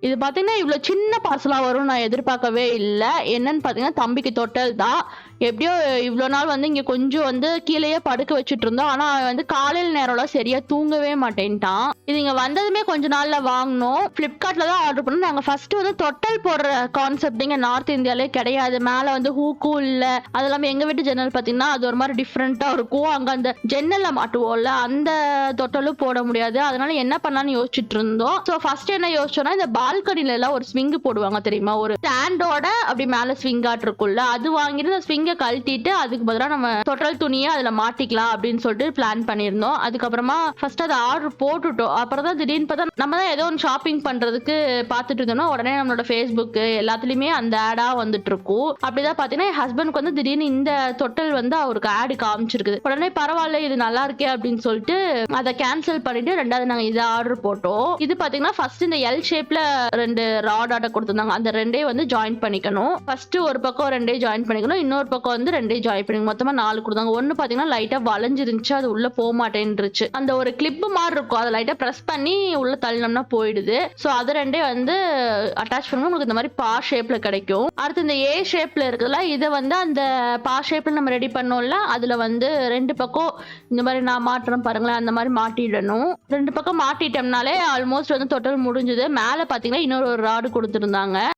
இது பார்த்தீங்கன்னா இவ்வளோ சின்ன பார்சலாக வரும் நான் எதிர்பார்க்கவே இல்லை. என்னன்னு பார்த்தீங்கன்னா தம்பிக்கு தொட்டல் தான் எப்படியோ இவ்வளோ நாள் வந்து இங்கே கொஞ்சம் வந்து கீழேயே படுக்க வச்சுட்டு இருந்தோம் ஆனால் அவன் வந்து காலையில் நேரம்லாம் சரியாக தூங்கவே மாட்டேன்ட்டான். இது இங்கே வந்ததுமே கொஞ்ச நாளில் வாங்கினோம். ஃப்ளிப்கார்ட்டில் தான் ஆர்டர் பண்ணோம். நாங்கள் ஃபஸ்ட்டு வந்து தொட்டல் போடுற கான்செப்ட் இங்கே நார்த் இந்தியாவிலே கிடையாது. மேலே வந்து ஹூக்கும் இல்லை. அது இல்லாமல் எங்கள் வீட்டு ஜன்னல் பார்த்தீங்கன்னா அது ஒரு மாதிரி டிஃப்ரெண்ட்டாக இருக்கும். அங்கே அந்த ஜன்னலில் மாட்டுவோம்ல அந்த தொட்டலும் போட முடியாது. அதனால என்ன பண்ணலாம்னு யோசிச்சுட்டு இருந்தோம் ஸோ ஃபர்ஸ்ட் என்ன யோசிச்சோன்னா இந்த பால்கனில எல்லாம் ஒரு ஸ்விங் போடுவாங்க தெரியுமா? ஒரு ஸ்டாண்டோட அப்படி மேலே ஸ்விங் இருக்கும்ல அது வாங்கிட்டு அந்த ஸ்விங்கை கழட்டிட்டு அதுக்கு பதிலாக நம்ம தொட்டல் துணியை அதில் மாட்டிக்கலாம் அப்படின்னு சொல்லிட்டு பிளான் பண்ணியிருந்தோம். அதுக்கப்புறமா ஃபர்ஸ்ட் அதை ஆர்டர் போட்டுட்டோம். அப்புறம் தான் திடீர்னு பார்த்தா நம்ம தான் ஏதோ ஒன்று ஷாப்பிங் பண்ணுறதுக்கு பார்த்துட்டு இருந்தோம்னா உடனே நம்மளோட ஃபேஸ்புக்கு எல்லாத்துலேயுமே அந்த ஆடாக வந்துட்டு இருக்கும். அப்படிதான் பார்த்தீங்கன்னா என் ஹஸ்பண்ட்க்கு வந்து திடீர்னு இந்த தொட்டல் வந்து அவருக்கு ஆடு காமிச்சிருக்குது. உடனே பரவாயில்ல இது நல்லா இருக்கே அப்படின்னு சொல்லிட்டு அதை கேன்சல் பண்ணிட்டு ரெண்டாவது நாங்கள் இதை ஆர்டர் போட்டோம். இது பார்த்தீங்கன்னா ஃபர்ஸ்ட் இந்த எல் ஷேப்ல ரெண்டு ராட் ஆர்டர் கொடுத்துருந்தாங்க. அந்த ரெண்டே வந்து ஜாயின் பண்ணிக்கணும். ஃபர்ஸ்ட் ஒரு பக்கம் ரெண்டே ஜாயின் பண்ணிக்கணும். இன்னொரு பக்கம் பக்கம் வந்து ரெண்டே ஜாயின் பண்ணிக்கணும் மொத்தமா நாலு கொடுத்தாங்க. ஒன்று பார்த்தீங்கன்னா லைட்டா வளைஞ்சிருந்துச்சு அது உள்ள போக மாட்டேன்ருச்சு. அந்த ஒரு கிளிப் மாதிரி இருக்கும். அதை லைட்டா ப்ரெஸ் பண்ணி உள்ள தள்ளினோம்னா போயிடுது. ஸோ அது ரெண்டே வந்து அட்டாச் பண்ணும்போது உங்களுக்கு இந்த மாதிரி பா ஷேப்ல கிடைக்கும். அடுத்து இந்த ஏ ஷேப்ல இருக்குல்ல இதை வந்து அந்த பா ஷேப்ல நம்ம ரெடி பண்ணோம்ல அதுல வந்து ரெண்டு பக்கம் இந்த மாதிரி நான் மாட்டுறேன் பாருங்களேன் அந்த மாதிரி மாட்டிடணும். ரெண்டு பக்கம் மாட்டிட்டோம்னாலே ஆல்மோஸ்ட் வந்து தொட்டல் முடிஞ்சது. மேலே பார்த்தீங்கன்னா இன்னொரு ஒரு ராடு கொடுத்துருந்தாங்க.